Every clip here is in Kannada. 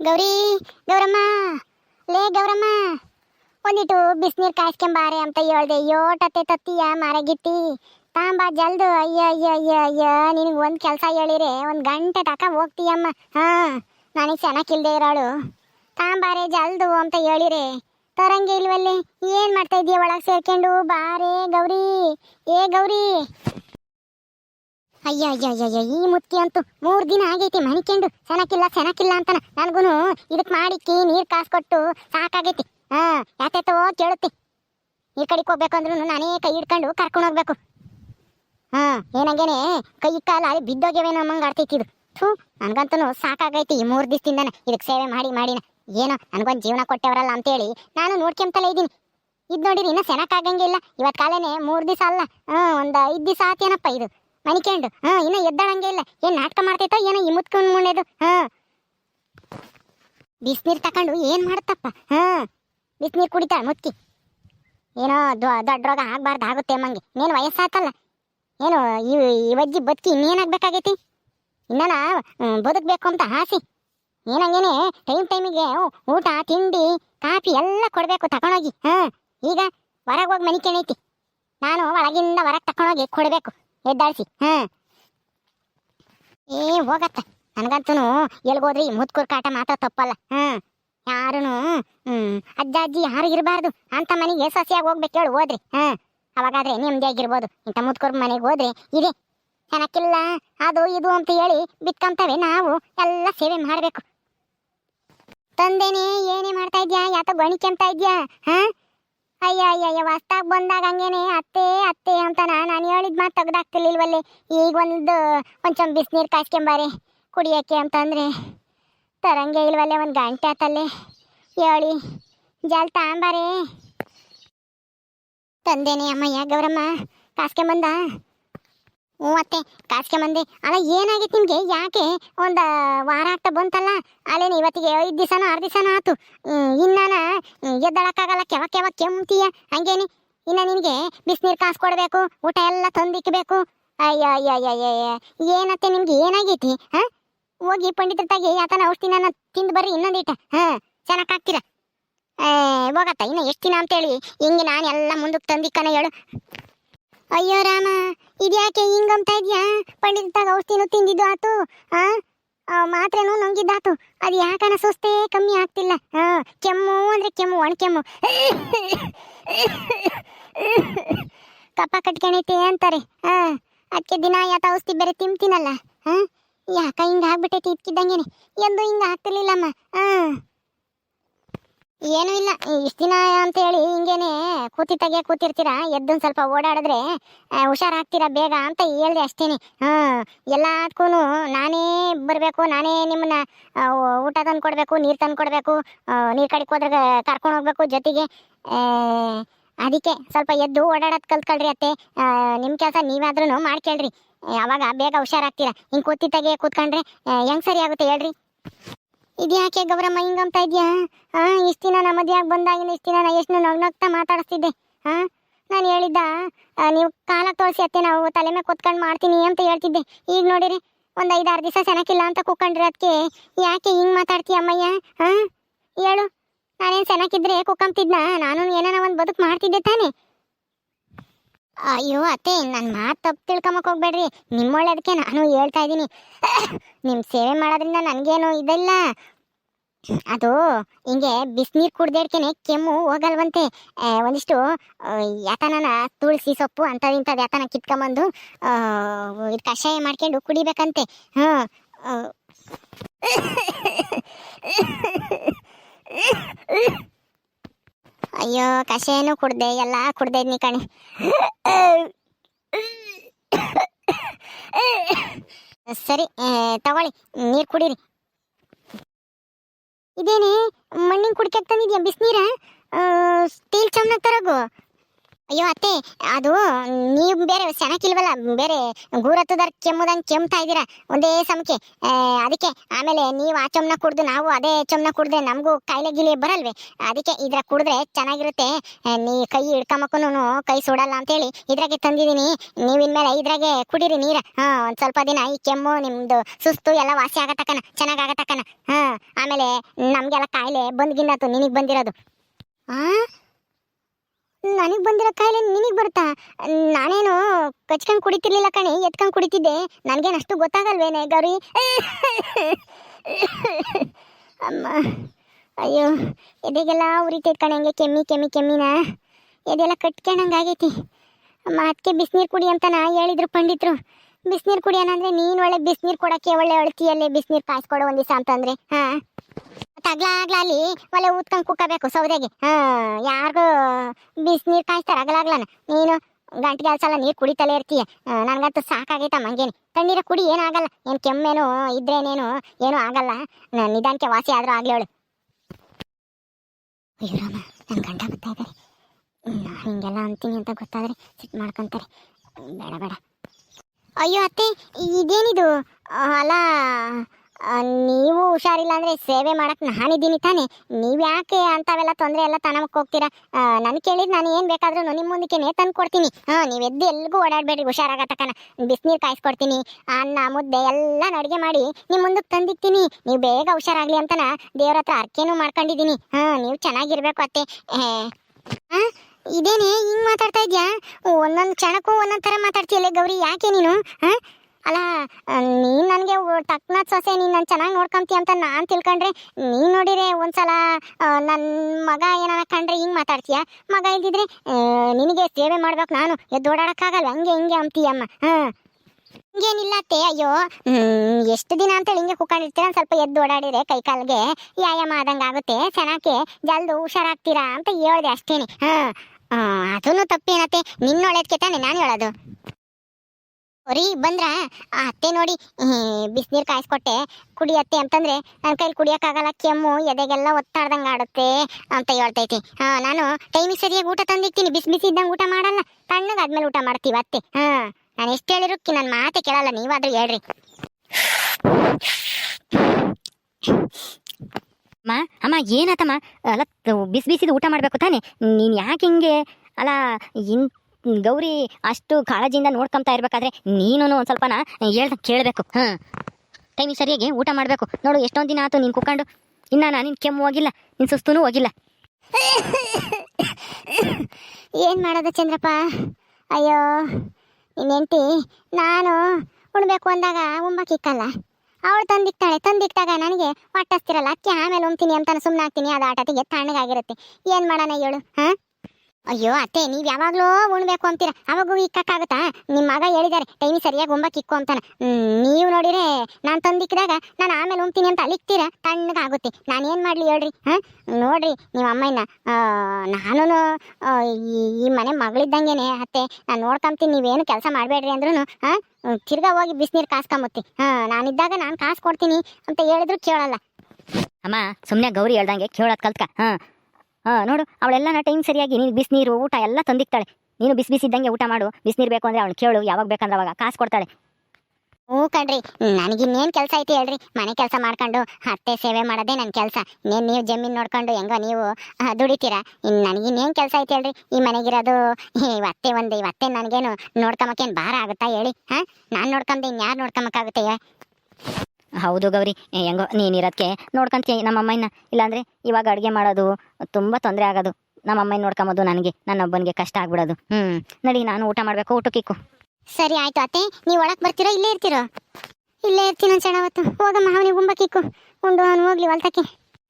ಗೌರಿ, ಗೌರಮ್ಮ, ಲೇ ಗೌರಮ್ಮ, ಒಂದಿಟ್ಟು ಬಿಸಿನೀರು ಕಾಯಿಸ್ಕೊಂಬಾರೆ ಅಂತ ಹೇಳ್ದೆ. ಯೋಟತ್ತೆ ತತ್ತಿಯ ಮರಗಿತ್ತಿ ತಾಂಬ, ಜಲ್ದು ಅಯ್ಯ ಅಯ್ಯ ಅಯ್ಯ ಅಯ್ಯ ನಿನಗೆ ಒಂದು ಕೆಲಸ ಹೇಳಿರೆ, ಒಂದು ಗಂಟೆ ತಕ ಹೋಗ್ತೀಯಮ್ಮ. ಹಾಂ, ನನಗೆ ಚೆನ್ನಾಗಿಲ್ದೆ ಇರೋಳು. ತಾಂಬಾರೆ ಜಲ್ದು ಅಂತ ಹೇಳಿರೆ. ತರಂಗೆ ಇಲ್ವಲ್ಲಿ, ಏನು ಮಾಡ್ತಾ ಇದೀಯ ಒಳಗೆ ಸೇರ್ಕೊಂಡು? ಬಾರೇ ಗೌರಿ, ಏ ಗೌರಿ. ಅಯ್ಯ ಅಯ್ಯ ಈ ಮುತ್ತಿ ಅಂತೂ ಮೂರು ದಿನ ಆಗೈತಿ ಮಣಿಕೆಂಡು ಸೆನಕಿಲ್ಲ ಸೆನಕಿಲ್ಲ ಅಂತನ. ನನಗೂ ಇದಕ್ಕೆ ಮಾಡಿಕ್ಕಿ ನೀರು ಕಾಸು ಕೊಟ್ಟು ಸಾಕಾಗೈತಿ. ಹಾ ಯಾತೆತ್ತವೋ ಕೇಳುತ್ತಿ. ಈ ಕಡೆಗೆ ಹೋಗ್ಬೇಕಂದ್ರೂ ನಾನೇ ಕೈ ಹಿಡ್ಕೊಂಡು ಕರ್ಕೊಂಡು ಹೋಗ್ಬೇಕು. ಹಾ ಏನಂಗೇನೆ ಕೈ ಕಾಲ ಅಲ್ಲಿ ಬಿದ್ದೋಗ್ಯವೆ ನಮ್ಮಂಗೆ ಆಡ್ತೈತಿ ಇದು. ಥೂ ನನಗಂತೂ ಸಾಕಾಗೈತಿ ಈ ಮೂರು ದಿವಸದಿಂದನ. ಇದಕ್ಕೆ ಸೇವೆ ಮಾಡಿ, ಮಾಡಿನ. ಏನೋ, ನನಗೊಂದು ಜೀವನ ಕೊಟ್ಟೆವರಲ್ಲ ಅಂತೇಳಿ ನಾನು ನೋಡ್ಕೊಂತಲೇ ಇದ್ದೀನಿ. ಇದು ನೋಡಿರಿ ಇನ್ನೂ ಸೆನಕ್ಕಾಗಂಗಿಲ್ಲ ಇವತ್ತು ಕಾಲೇನೆ ಮೂರು ದಿವಸ ಅಲ್ಲ. ಹ್ಞೂ ಒಂದು ಐದು ದಿವಸ ಆತೇನಪ್ಪ ಇದು. ಮನಿಕೊಂಡು ಹಾ, ಇನ್ನ ಎದ್ದಾಳಂಗೆ ಇಲ್ಲ. ಏನ್ ನಾಟಕ ಮಾಡ್ತೈತೋ ಏನೋ ಈ ಮುತ್ಕೊಂಡ್ ಮುಂಡೆದು. ಹಾ. ಬಿಸ್ನೀರ್ ತಕೊಂಡು ಏನ್ ಮಾಡ್ತಪ್ಪ ಹಾ. ಬಿಸ್ನೀರ್ ಕುಡಿತಾಳ ಮುತ್ತಿ ಏನೋ ದೊಡ್ಡ ರೋಗ ಆಗ್ಬಾರ್ದು ಆಗುತ್ತೆ ಅಮ್ಮಂಗೆ. ಇನ್ನೇನು ವಯಸ್ಸಾತಲ್ಲ. ಏನು ಈ ಈ ವಜ್ಜಿ ಬದುಕಿ ಇನ್ನೇನಾಗ್ಬೇಕಾಗೈತಿ ಇನ್ನ ಬದುಕ್ಬೇಕು ಅಂತ ಆಸೆ. ಏನಂಗೇನೆ ಟೈಮ್ ಟೈಮಿಗೆ ಊಟ, ತಿಂಡಿ, ಕಾಫಿ ಎಲ್ಲ ಕೊಡಬೇಕು ತಕೊಂಡೋಗಿ. ಹಾ. ಈಗ, ಹೊರಗೆ ಹೋಗಿ ಮನಿ ಕೆಣೈತಿ ನಾನು ಒಳಗಿಂದ ಹೊರಗೆ ತಕೊಂಡೋಗಿ ಕೊಡಬೇಕು. ಎದ್ದಾಳಿಸಿ ಹ ಏ, ಹೋಗತ್ತ. ನನಗಂತೂ ಎಲ್ಗೋದ್ರಿ ಮುತ್ಕೂರ್ ಕಾಟ ಮಾತ್ರ ತಪ್ಪಲ್ಲ ಯಾರುನು, ಹ್ಮ್. ಅಜ್ಜ, ಅಜ್ಜಿ ಯಾರು ಇರಬಾರ್ದು. ಅಂತ ಮನೆಗೆ ಸಸಿಯಾಗಿ ಹೋಗ್ಬೇಕು ಹೇಳು, ಹೋದ್ರಿ ಹಾ ಅವಾಗಾದ್ರೆ ನೆಮ್ಮದಿಯಾಗಿರ್ಬೋದು ಇಂಥ ಮುತ್ಕೂರ್ ಮನೆಗೆ ಹೋದ್ರೆ ಇದೆ. ಚೆನ್ನಕ್ಕಿಲ್ಲ ಅದು, ಇದು ಅಂತ ಹೇಳಿ ಬಿತ್ಕೊಂತವೆ ನಾವು ಎಲ್ಲ ಸೇವೆ ಮಾಡಬೇಕು. ತಂದೇನೆ ಏನೇ ಮಾಡ್ತಾ ಇದ್ಯಾ? ಯಾತ ಗಣಿಕೆಂತ ಇದ್ಯಾ? ಹಾ? ಅಯ್ಯ ಅಯ್ಯ ಹೊಸ್ದಾಗ ಬಂದಾಗ ಹಂಗೇನೆ. ಅತ್ತೆ ಅತ್ತೆ ಅಂತ ನಾನು ಹೇಳಿದ ಮಾತು ತೆಗ್ದಾಕ್ತಿರ್ಲಿಲ್ವಲ್ಲಿ. ಈಗ ಒಂದು ಚಮ್ ಬಿಸಿನೀರು ಕಾಯ್ಸ್ಕೊಂಬಾರಿ ಕುಡಿಯೋಕ್ಕೆ ಅಂತಂದ್ರೆ. ತರಂಗೆ ಇಲ್ವಲ್ಲೇ ಒಂದು ಗಂಟೆ ಆತಲ್ಲೇ. ಹೇಳಿ, ಜಲ್ ತಾಂಬಾರಿ. ತಂದೇನೆ ಅಮ್ಮಯ್ಯ, ಗೌರಮ್ಮ, ಕಾಸ್ಕೊಂಬಂದ. ಹ್ಞೂ ಅತ್ತೆ ಕಾಸ್ಕೊಂಬಂದೆ ಅಲ್ಲ ಏನಾಗಿತ್ತು ನಿಮಗೆ? ಯಾಕೆ? ಒಂದು ವಾರ ಆಗ್ತಾ ಬಂತಲ್ಲ? ಅಲ್ಲೇನು ಇವತ್ತಿಗೆ ಐದು ದಿವಸನೋ, ಆರು ದಿವಸನೋ ಆತು. ಇನ್ನಾನ ಎದ್ದಳಕ್ಕಾಗಲ್ಲ. ಕೆವ ಕೆವ, ಕೆಮ್ತೀಯ. ಹಂಗೇನಿ? ಇನ್ನು ನಿನಗೆ ಬಿಸಿನೀರು ಕಾಸು ಕೊಡಬೇಕು, ಊಟ ಎಲ್ಲ ತಂದಿಕ್ಕಬೇಕು ಅಯ್ಯ ಅಯ್ಯ ಅಯ್ಯ ಅಯ್ಯ ಅಯ್ಯ. ಏನತ್ತೆ ನಿಮ್ಗೆ? ಏನಾಗೈತಿ, ಹಾ? ಹೋಗಿ ಪಂಡಿತರ ತಾಗಿ ಆತನ ಔಷಧಿನ ತಿಂದು ಬರ್ರಿ ಇನ್ನೊಂದಿಟ. ಹಾ, ಚೆನ್ನಾಗಿ ಹಾಕ್ತೀರ ಹೋಗತ್ತ. ಇನ್ನು ಎಷ್ಟು ದಿನ ಅಂತೇಳಿ? ಹಿಂಗೆ ನಾನು ಎಲ್ಲ ಮುಂದಕ್ಕೆ ತಂದಿಕ್ಕನ ಹೇಳು. ಅಯ್ಯೋ ರಾಮ ಇದ್ಯಾಕೆ ಹಿಂಗಂತ ಇದ್ಯಾ? ಪಂಡಿತಾಗ ಔಷಧಿನೂ ತಿಂದಿದ್ದು ಆತು ಆ, ಮಾತ್ರೆನೂ ನುಂಗಿದ್ದಾತು. ಅದು ಯಾಕನ ಸುಸ್ತೇ ಕಮ್ಮಿ ಆಗ್ತಿಲ್ಲ. ಹಾ ಕೆಮ್ಮು ಅಂದ್ರೆ ಕೆಮ್ಮು ಒಣ ಕೆಮ್ಮು. ಕಪ್ಪ ಕಟ್ಕೊಂಡೈತಿ ಅಂತಾರೆ. ಹಾ ಅದಕ್ಕೆ ದಿನ ಯಾತ ಔಷಧಿ ಬೇರೆ ತಿಂತೀನಲ್ಲ ಹಾ ಯಾಕ ಹಿಂಗ ಆಗ್ಬಿಟ್ಟೈತಿ ಇದ್ಕಿದ್ದಂಗೆನೆ? ಎಂದು ಹಿಂಗ ಆಗ್ತಿರ್ಲಿಲ್ಲಮ್ಮ ಹಾ ಏನೂ ಇಲ್ಲ. ಇಷ್ಟು ದಿನ ಅಂತ ಹೇಳಿ ಹಿಂಗೇನೆ ಕೂತಿತ್ತಾಗೆ ಕೂತಿರ್ತೀರಾ? ಎದ್ದೊಂದು ಸ್ವಲ್ಪ ಓಡಾಡಿದ್ರೆ ಹುಷಾರಾಗ್ತೀರಾ ಬೇಗ ಅಂತ ಹೇಳ್ದೆ ಅಷ್ಟೇನೆ. ಹಾಂ ಎಲ್ಲದಕ್ಕೂ ನಾನೇ ಬರಬೇಕು, ನಾನೇ ನಿಮ್ಮನ್ನ ಊಟ ತಂದು ಕೊಡಬೇಕು, ನೀರು ತಂದು ಕೊಡಬೇಕು ನೀರು ಕಡೆಗೆ ಹೋದ್ರೆ ಕರ್ಕೊಂಡು ಹೋಗ್ಬೇಕು ಜೊತೆಗೆ. ಅದಕ್ಕೆ ಸ್ವಲ್ಪ ಎದ್ದು ಓಡಾಡೋದು ಕಲ್ತ್ಕೊಳ್ರಿ ಅತ್ತೆ. ನಿಮ್ಮ ಕೆಲಸ ನೀವಾದ್ರೂ ಮಾಡ್ಕೇಳ್ರಿ ಅವಾಗ ಬೇಗ ಹುಷಾರಾಗ್ತೀರಾ? ಹಿಂಗೆ ತಗೆ ಕೂತ್ಕೊಂಡ್ರೆ ಹೆಂಗೆ ಸರಿ ಆಗುತ್ತೆ ಹೇಳ್ರಿ? ಇದ್ಯಾಕೆ ಗೌರಮ್ಮ ಹಿಂಗಂತ ಇದೆಯಾ? ಹಾ ಇಷ್ಟು ದಿನ ನಮ್ಮ ಮದುವೆಯಾಗಿ ಬಂದಾಗಿನ ಇಷ್ಟು ದಿನ ನಾನು ಎಷ್ಟು ನಗ್ನಗ್ತಾ ಮಾತಾಡಿಸ್ತಿದ್ದೆ. ಹಾ ನಾನು ಹೇಳಿದ್ದ ನೀವು ಕಾಲ ತೋರಿಸಿ ಅತ್ತೆ, ನಾವು ತಲೆ ಮೇಲೆ ಕೂತ್ಕೊಂಡು ಮಾಡ್ತೀನಿ ಅಂತ ಹೇಳ್ತಿದ್ದೆ. ಈಗ ನೋಡಿರಿ, ಒಂದು ಐದಾರು ದಿವಸ ಸೆನಕಿಲ್ಲ ಅಂತ ಕೂತ್ಕೊಂಡ್ರಿ ಅದಕ್ಕೆ ಯಾಕೆ ಹಿಂಗೆ ಮಾತಾಡ್ತೀಯ ಅಮ್ಮಯ್ಯ? ಹಾ ಹೇಳು. ನಾನೇನು ಚೆನ್ನಾಗಿದ್ರೆ ಕುಕ್ಕಂತಿದ್ನ ನಾನು ಏನಾನ ಒಂದು ಬದುಕು ಮಾಡ್ತಿದ್ದೆ ತಾನೇ. ಅಯ್ಯೋ ಅತ್ತೆ ನನ್ನ ಮಾತು ತಪ್ಪು ತಿಳ್ಕೊಂಬಕ್ ಹೋಗ್ಬೇಡ್ರಿ. ನಿಮ್ಮೊಳ್ಳೇದಕ್ಕೆ ನಾನು ಹೇಳ್ತಾ ಇದ್ದೀನಿ. ನಿಮ್ಮ ಸೇವೆ ಮಾಡೋದ್ರಿಂದ ನನಗೇನು ಇದಲ್ಲ. ಅದು, ಹಿಂಗೆ ಬಿಸಿನೀರು ಕುಡ್ದೇಡ್ಕೇನೆ ಕೆಮ್ಮು ಹೋಗಲ್ವಂತೆ. ಒಂದಿಷ್ಟು ಯಾತನನ ತುಳಸಿ ಸೊಪ್ಪು ಅಂಥದ್ದು ಇಂಥದ್ದು ಯಾತನ ಕಿತ್ಕೊಂಬಂದು ಇದು ಕಷಾಯ ಮಾಡ್ಕೊಂಡು ಕುಡಿಬೇಕಂತೆ. ಹ್ಞೂ ಅಯ್ಯೋ ಕಷಾಯನು ಕುಡ್ದೆ, ಎಲ್ಲ ಕುಡ್ದೆ ನೀ ಕಣೆ. ಸರಿ ತಗೊಳ್ಳಿ, ನೀರು ಕುಡೀರಿ. ಇದೇನೆ, ಮಣ್ಣಿನ ಕುಡಿಕೆ ತಂದಿದ್ಯಾ ಬಿಸಿನೀರ? ಸ್ಟೀಲ್ ಚಮ್ನ ತರಗು. ಅಯ್ಯೋ ಅತ್ತೆ, ಅದು ನೀವು ಬೇರೆ ಸೆಣಕಿಲ್ವಲ್ಲ, ಬೇರೆ ಗೂರತ್ತದಾರ ಕೆಮ್ಮುದಂಗೆ ಕೆಮ್ತಾ ಇದ್ದೀರಾ? ಒಂದೇ ಸಮಕ್ಕೆ. ಅದಕ್ಕೆ ಆಮೇಲೆ ನೀವು ಆ ಚೊಮ್ನ ಕುಡ್ದು, ನಾವು ಅದೇ ಚಮ್ನ ಕುಡ್ದೆ ನಮಗೂ ಕಾಯಿಲೆ ಗಿಲೆ ಬರಲ್ವೇ? ಅದಕ್ಕೆ ಇದ್ರ ಕುಡಿದ್ರೆ ಚೆನ್ನಾಗಿರುತ್ತೆ. ನೀ ಕೈ ಹಿಡ್ಕೊಂಬಕ್ಕೂ ಕೈ ಸುಡಲ್ಲ ಅಂತೇಳಿ ಇದ್ರಾಗೆ ತಂದಿದ್ದೀನಿ. ನೀವು ಇನ್ಮೇಲೆ ಇದ್ರಾಗೆ ಕುಡೀರಿ ನೀರ. ಹಾಂ, ಒಂದು ಸ್ವಲ್ಪ ದಿನ ಈ ಕೆಮ್ಮು ನಿಮ್ಮದು ಸುಸ್ತು ಎಲ್ಲ ವಾಸಿ ಆಗತಕ್ಕನ ಚೆನ್ನಾಗ್ ಹಾಂ ಹಾ, ಆಮೇಲೆ ನಮಗೆಲ್ಲ ಕಾಯಿಲೆ ಬಂದ್ಗಿನ್ನತ್ತು ನಿನಗೆ ಬಂದಿರೋದು. ಆ? ನನಗ್ ಬಂದಿರೋ ಕಾಯಿಲೆ ನಿನಗ್ ಬರ್ತಾ ನಾನೇನು ಕಚ್ಕೊಂಡ್ ಕುಡಿತಿರ್ಲಿಲ್ಲ ಕಣೆ, ಎತ್ಕೊಂಡ್ ಕುಡಿತಿದ್ದೆ. ನನಗೇನು ಅಷ್ಟು ಗೊತ್ತಾಗಲ್ವೇನೆ, ಗೌರಿ? ಅಮ್ಮ, ಅಯ್ಯೋ, ಎದೆಗೆಲ್ಲ ಉರಿತೈತೆ ಕಣೆ ಹಂಗೆ ಕೆಮ್ಮಿ ಕೆಮ್ಮಿ, ಕೆಮ್ಮಿನ. ಎದೆಲ್ಲ ಕಟ್ಕೊಂಡಂಗಾಗೈತಿ. ಅಮ್ಮ ಅದಕ್ಕೆ ಬಿಸಿನೀರು ಕುಡಿ ಅಂತ ನಾ ಹೇಳಿದ್ರು ಪಂಡಿತರು. ಬಿಸಿನೀರು ಕುಡಿಯೋಣ ಅಂದರೆ ನೀನು ಒಳ್ಳೆ ಬಿಸಿನೀರು ಕೊಡಕ್ಕೆ ಒಳ್ಳೆ ಅಳತಿಯಲ್ಲೇ ಬಿಸಿನೀರು ಕಾಯಿಸ್ಕೊಡೋ ಒಂದು ದಿವಸ ಅಂತಂದ್ರೆ, ಹಾ? ಆಗ್ಲ ಅಲ್ಲಿ ಒಳ್ಳೆ ಊದ್ಕೊಂಡ್ ಕುಕ್ಕಬೇಕು ಸೌದೆಗೆ. ಹಾ, ಯಾರಿಗೂ ಬಿಸಿನೀರು ಕಾಯಿಸ್ತಾರ ಅಗಲಾಗ್ಲನ. ನೀನು ಗಂಟೆಗೆ ಸಲ ನೀರು ಕುಡಿತಲೇ ಇರ್ತೀಯ? ನನಗಂತೂ ಸಾಕಾಗೈತ ಮಂಗೇನಿ ತಣ್ಣೀರ ಕುಡಿ, ಏನಾಗಲ್ಲ. ಏನು ಕೆಮ್ಮೇನು, ಇದ್ರೇನೇನು, ಏನೂ ಆಗಲ್ಲ. ನಿಧಾನಕ್ಕೆ ವಾಸಿ ಆದ್ರೂ ಆಗ್ಲಿ ಅವಳು. ಅಯ್ಯೋ ರಾಮ ನನ್ನ ಗಂಡ ಬರ್ತಾ ಇದ್ದಾರೆ ಹಿಂಗೆಲ್ಲ ಅಂತೀನಿ ಅಂತ ಗೊತ್ತಾದ್ರೆ ಸಿಟ್ಟು ಮಾಡ್ಕೊಂತಾರೆ. ಬೇಡ ಬೇಡ. ಅಯ್ಯೋ ಅತ್ತೆ, ಇದೇನಿದು? ಅಲ್ಲ ನೀವು ಹುಷಾರಿಲ್ಲ ಅಂದರೆ ಸೇವೆ ಮಾಡಕ್ಕೆ ನಾನಿದ್ದೀನಿ ತಾನೆ. ನೀವು ಯಾಕೆ ಅಂಥವೆಲ್ಲ ತೊಂದರೆ ಎಲ್ಲ ತನಮಕ್ಕೆ ಹೋಗ್ತೀರಾ? ನಾನು ಕೇಳಿದ್ರೆ ನಾನು ಏನು ಬೇಕಾದರೂ ನಿಮ್ಮ ಮುಂದಕ್ಕೆ ತಂದು ಕೊಡ್ತೀನಿ. ಹಾ, ನೀವು ಎದ್ದು ಎಲ್ಲಿಗೂ ಓಡಾಡಬೇಡ್ರಿ ಹುಷಾರಾಗತ್ತಕ್ಕನ ಬಿಸಿನೀರು ಕಾಯಿಸ್ಕೊಡ್ತೀನಿ, ಅನ್ನ, ಮುದ್ದೆ ಎಲ್ಲ ಅಡುಗೆ ಮಾಡಿ ನಿಮ್ಮ ಮುಂದಕ್ಕೆ ತಂದಿಕ್ತೀನಿ. ನೀವು ಬೇಗ ಹುಷಾರಾಗ್ಲಿ ಅಂತನ ದೇವ್ರ ಹತ್ರ ಅರ್ಕೆನೂ ಮಾಡ್ಕೊಂಡಿದ್ದೀನಿ. ಹಾ, ನೀವು ಚೆನ್ನಾಗಿರ್ಬೇಕು ಅತ್ತೆ. ಹಾಂ. ಇದೇನೇ ಹಿಂಗೆ ಮಾತಾಡ್ತಾ ಇದ್ಯಾ? ಒಂದೊಂದು ಕ್ಷಣಕ್ಕೂ ಒಂದೊಂದು ಥರ ಮಾತಾಡ್ತೀಯಲ್ಲ ಗೌರಿ, ಯಾಕೆ ನೀನು? ಹಾ ಅಲ್ಲ ನೀನ್ ನನಗೆ ಟಕ್ನಾಥ್ ಸೊಸೆ ನೀನು ನಾನು ಚೆನ್ನಾಗಿ ನೋಡ್ಕೊಂತೀಯ ಅಂತ ನಾನ್ ತಿಳ್ಕೊಂಡ್ರೆ ನೀನು ನೋಡಿದ್ರೆ ಒಂದ್ಸಲ ನನ್ನ ನನ್ ಮಗ ಏನಾರ ಕಂಡ್ರೆ ಹಿಂಗ್ ಮಾತಾಡ್ತೀಯ? ಮಗ ಇಲ್ದಿದ್ರೆ ನಿನಗೆ ಸೇವೆ ಮಾಡ್ಬೇಕು ನಾನು. ಎದ್ದು ಓಡಾಡಕ್ಕಾಗಲ್ಲ ಹಂಗೆ ಹಿಂಗೆ ಅಂತೀಯಮ್ಮ ಹಾಂ. ಹಿಂಗೇನಿಲ್ಲ ಅತ್ತೆ ಅಯ್ಯೋ. ಎಷ್ಟು ದಿನ ಅಂತೇಳಿ ಹಿಂಗೆ ಕುತ್ಕೊಂಡಿರ್ತೀರ? ಒಂದ್ ಸ್ವಲ್ಪ ಎದ್ದು ಓಡಾಡಿದ್ರೆ ಕೈ ಕಾಲಿಗೆ ವ್ಯಾಯಾಮ ಆದಂಗೆ ಆಗುತ್ತೆ. ಚೆನ್ನಾಗಿ ಜಲ್ದು ಹುಷಾರಾಗ್ತೀರಾ ಅಂತ ಹೇಳ್ದೆ ಅಷ್ಟೇನೆ. ಹಾ. ಆ, ಅದೂನು ತಪ್ಪೇನತ್ತೆ? ನಿನ್ನೊಳದ್ಕೆ ತಾನೆ ನಾನು ಹೇಳೋದು. ಹೊರಿ ಬಂದ್ರ ಆ ಅತ್ತೆ ನೋಡಿ ಬಿಸಿನೀರು ಕಾಯಿಸ್ಕೊಟ್ಟೆ. ಕುಡಿ ಅತ್ತೆ ಅಂತಂದ್ರೆ ನನ್ನ ಕೈಲಿ ಕುಡಿಯೋಕ್ಕಾಗಲ್ಲ, ಕೆಮ್ಮು, ಎದೆಗೆಲ್ಲ ಒತ್ತಾಡ್ದಂಗೆ ಆಡುತ್ತೆ ಅಂತ ಹೇಳ್ತೈತಿ. ಹಾ, ನಾನು ಟೈಮಿಗೆ ಸರಿಯಾಗಿ ಊಟ ತಂದಿರ್ತೀನಿ, ಬಿಸಿ ಬಿಸಿ ಇದ್ದಂಗೆ ಊಟ ಮಾಡಲ್ಲ. ತಣ್ಣಗಾದ್ಮೇಲೆ ಊಟ ಮಾಡ್ತೀವಿ ಅತ್ತೆ. ಹಾ, ನಾನು ಎಷ್ಟು ಹೇಳಿರೋಕ್ಕೆ ನನ್ನ ಮಾತೆ ಕೇಳಲ್ಲ, ನೀವಾದ್ರೂ ಹೇಳ್ರಿ. ಅಮ್ಮ ಅಮ್ಮ ಏನತ್ತಮ್ಮ ಅಲ್ಲ, ಬಿಸಿ ಬಿಸಿದು ಊಟ ಮಾಡಬೇಕು ತಾನೆ? ನೀನು ಯಾಕೆ ಹಿಂಗೆ, ಅಲ್ಲ, ಇನ್ ಗೌರಿ, ಅಷ್ಟು ಕಾಳಜಿಯಿಂದ ನೋಡ್ಕೊಂತ ಇರ್ಬೇಕಾದ್ರೆ ನೀನು ಒಂದು ಸ್ವಲ್ಪನ ಹೇಳ್ದ ಕೇಳಬೇಕು. ಹಾಂ. ಟೈಮಿಗೆ ಸರಿಯಾಗಿ ಊಟ ಮಾಡಬೇಕು. ನೋಡು, ಎಷ್ಟೊಂದು ದಿನ ಆಯ್ತು ನೀನು ಕುತ್ಕೊಂಡು ಇನ್ನ ನಿನ್ನ ಕೆಮ್ಮು ಹೋಗಿಲ್ಲ ನಿನ್ನ ಸುಸ್ತೂ ಹೋಗಿಲ್ಲ. ಏನ್ ಮಾಡೋದು ಚಂದ್ರಪ್ಪ? ಅಯ್ಯೋ ನಿನ್ನ ಹೆಂಡತಿ, ನಾನು ಉಣ್ಬೇಕು ಅಂದಾಗ ಉಂಬಕ್ಕಿಕ್ಕಲ್ಲ ಅವಳು ತಂದಿಕ್ತಾಳೆ ತಂದಿಕ್ತಾಗ ನನಗೆ ಹೊಟ್ಟಸ್ತಿರಲ್ಲ, ಅಕ್ಕಿ ಆಮೇಲೆ ಉಣ್ತೀನಿ ಅಂತ ಸುಮ್ಮನೆ ಹಾಕ್ತೀನಿ ಅದು ಆಟತಿಗೆ ತಣ್ಣಗಾಗಿರುತ್ತೆ. ಏನು ಮಾಡೋಣ ಹೇಳು, ಹಾ? ಅಯ್ಯೋ, ಅತ್ತೆ, ನೀವ್ ಯಾವಾಗ್ಲೂ ಉಣ್ಬೇಕು ಅಂತೀರ. ಅವಾಗೂ ಇಕ್ಕಾಗುತ್ತಾ ನಿಮ್ ಮಗ ಹೇಳಿದಾರೆ, ಟೈಮಿಗೆ ಸರಿಯಾಗಿ ಉಂಬಕ್ ಇಕ್ಕು ಅಂತಾನೆ. ನೀವು ನೋಡಿದ್ರೆ ನಾನು ತಂದಿಕ್ಕಿದಾಗ ನಾನು ಆಮೇಲೆ ಉಣ್ತೀನಿ ಅಂತ ಅಲ್ಲಿಕ್ತೀರ? ತಣ್ಣಗಾಗುತ್ತೆ. ನಾನು ಏನ್ ಮಾಡ್ಲಿ ಹೇಳ್ರಿ, ಹಾ? ನೋಡ್ರಿ ನಿಮ್ಮ ಅಮ್ಮಯ್ಯನ ನಾನು ಈ ಈ ಮನೆ ಮಗಳಿದ್ದಂಗೆನೆ, ಅತ್ತೆ, ನಾನು ನೋಡ್ಕೊಂತೀನಿ ನೀವೇನು ಕೆಲಸ ಮಾಡಬೇಡ್ರಿ ಅಂದ್ರೂ ಹಾ? ತಿರ್ಗಾ ಹೋಗಿ ಬಿಸಿನೀರು ಕಾಸ್ಕೊಂಬತ್ತಿ. ಹಾ, ನಾನಿದ್ದಾಗ ನಾನು ಕಾಸು ಕೊಡ್ತೀನಿ ಅಂತ ಹೇಳಿದ್ರು ಕೇಳಲ್ಲ. ಅಮ್ಮ ಸುಮ್ಮನೆ ಗೌರಿ ಹೇಳ್ದಂಗೆ ಕೇಳೋದು ಕಲ್ತ್ಕ, ಹಾಂ? ಹಾಂ, ನೋಡು, ಅವಳೆಲ್ಲ ಟೈಮ್ ಸರಿಯಾಗಿ ನೀನು ಬಿಸಿನೀರು ಊಟ ಎಲ್ಲ ತಂದಿಕ್ತಾಳೆ. ನೀನು ಬಿಸಿ ಬಿಸಿ ಇದ್ದಂಗೆ ಊಟ ಮಾಡು. ಬಿಸಿನೀರು ಬೇಕು ಅಂದರೆ ಅವಳು ಕೇಳು, ಯಾವಾಗ ಬೇಕಂದ್ರೆ ಅವಾಗ ಕಾಸು ಕೊಡ್ತಾಳೆ. ಹ್ಞೂ ಕಣ್ರಿ ನನಗಿನ್ನೇನು ಕೆಲಸ ಐತಿ ಹೇಳ್ರಿ. ಮನೆ ಕೆಲಸ ಮಾಡ್ಕೊಂಡು, ಅತ್ತೆ ಸೇವೆ ಮಾಡೋದೇ ನನ್ನ ಕೆಲಸ. ಇನ್ನೇನು ನೀವು ಜಮೀನು ನೋಡ್ಕೊಂಡು ಹೆಂಗೋ ನೀವು ದುಡಿತೀರಾ. ಇನ್ನು ನನಗಿನ್ನೇನು ಕೆಲಸ ಐತಿ ಹೇಳ್ರಿ. ಈ ಮನೆಗಿರೋದು ಈ ಅತ್ತೆ ಒಂದು ಈ ಅತ್ತೆ ನನಗೇನು ನೋಡ್ಕೊಂಬಕ್ಕೇನು ಭಾರ ಆಗುತ್ತಾ ಹೇಳಿ, ಹಾಂ? ನಾನು ನೋಡ್ಕೊಂಡೆ ಇನ್ಯಾರು ನೋಡ್ಕೊಂಬಕ್ಕಾಗುತ್ತೆ ಹೌದು ಗೌರಿ. ಹೆಂಗೋ ನೀನಿರೋದಕ್ಕೆ ನೋಡ್ಕೊಂತೀಯ ನಮ್ಮ ಅಮ್ಮನ ಇಲ್ಲಾಂದರೆ ಇವಾಗ ಅಡುಗೆ ಮಾಡೋದು ತುಂಬ ತೊಂದರೆ ಆಗೋದು. ನಮ್ಮ ಅಮ್ಮನ ನೋಡ್ಕೊಂಬೋದು ನನಗೆ ನನ್ನೊಬ್ಬನಿಗೆ ಕಷ್ಟ ಆಗ್ಬಿಡೋದು. ಹ್ಞೂ ನಡಿ, ನಾನು ಊಟ ಮಾಡಬೇಕು ಊಟಕ್ಕಿಕ್ಕು ಸರಿ, ಆಯ್ತು ಅತ್ತೆ. ನೀವು ಒಳಗೆ ಬರ್ತೀರೋ, ಇಲ್ಲೇ ಇರ್ತೀರೋ? ಇಲ್ಲೇ ಇರ್ತೀನಿ ಒಂದು ಅವತ್ತು. ಹೋಗಮ್ಮ, ಅವನಿಗೆ ಉಂಬಕ್ಕಿಕ್ಕು ಉಂಡು, ಅವನು ಹೋಗ್ಲಿ ಹೊಲ್ತಕ್ಕೆ.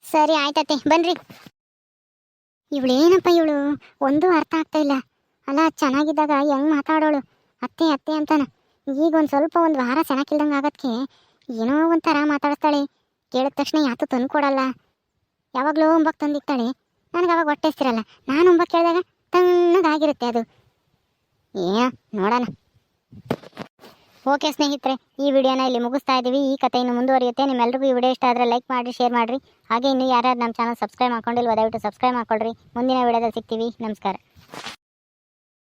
ಸರಿ ಆಯ್ತತ್ತೆ ಬನ್ರಿ. ಇವಳೇನಪ್ಪ ಇವಳು? ಒಂದು ಅರ್ಥ ಆಗ್ತಾ ಇಲ್ಲ. ಅಲ್ಲ, ಚೆನ್ನಾಗಿದ್ದಾಗ ಹೆಂಗೆ ಮಾತಾಡೋಳು? ಅತ್ತೆ ಅತ್ತೆ ಅಂತಾನೆ. ಈಗ ಒಂದು ಸ್ವಲ್ಪ ಒಂದು ವಾರ ಚೆನ್ನಾಗಿಲ್ದಂಗೆ ಆಗಕ್ಕೆ ಏನೋ ಒಂಥರ ಮಾತಾಡಿಸ್ತಾಳೆ. ಕೇಳಿದ ತಕ್ಷಣ ಯಾತು ತಂದು ಕೊಡಲ್ಲ. ಯಾವಾಗಲೂ ಒಂಬಕ್ಕೆ ತಂದಿಕ್ತಾಳೆ. ನನಗೆ ಅವಾಗ ಹೊಟ್ಟೆ ಹಸ್ತಿರಲ್ಲ. ನಾನು ಒಂಬಕ್ಕೆ ಕೇಳಿದಾಗ ತಣ್ಣಗಾಗಿರುತ್ತೆ ಅದು. ಏ, ನೋಡೋಣ. ಓಕೆ ಸ್ನೇಹಿತರೆ, ಈ ವಿಡಿಯೋನ ಇಲ್ಲಿ ಮುಗಿಸ್ತಾ ಇದ್ದೀವಿ ಈ ಕಥೆ ಇನ್ನು ಮುಂದುವರಿಯುತ್ತೆ. ನಿಮ್ಮೆಲ್ಲರಿಗೂ ಈ ವಿಡಿಯೋ ಇಷ್ಟ ಆದರೆ ಲೈಕ್ ಮಾಡಿ ಶೇರ್ ಮಾಡಿರಿ. ಹಾಗೆ ಇನ್ನು ಯಾರ್ಯಾರು ನಮ್ಮ ಚಾನಲ್ ಸಬ್ಸ್ಕ್ರೈಬ್ ಮಾಡ್ಕೊಂಡಿಲ್ಲ, ದಯವಿಟ್ಟು ಸಬ್ಸ್ಕ್ರೈಬ್ ಮಾಡ್ಕೊಳ್ರಿ. ಮುಂದಿನ ವಿಡಿಯೋದಲ್ಲಿ ಸಿಗ್ತೀವಿ. ನಮಸ್ಕಾರ.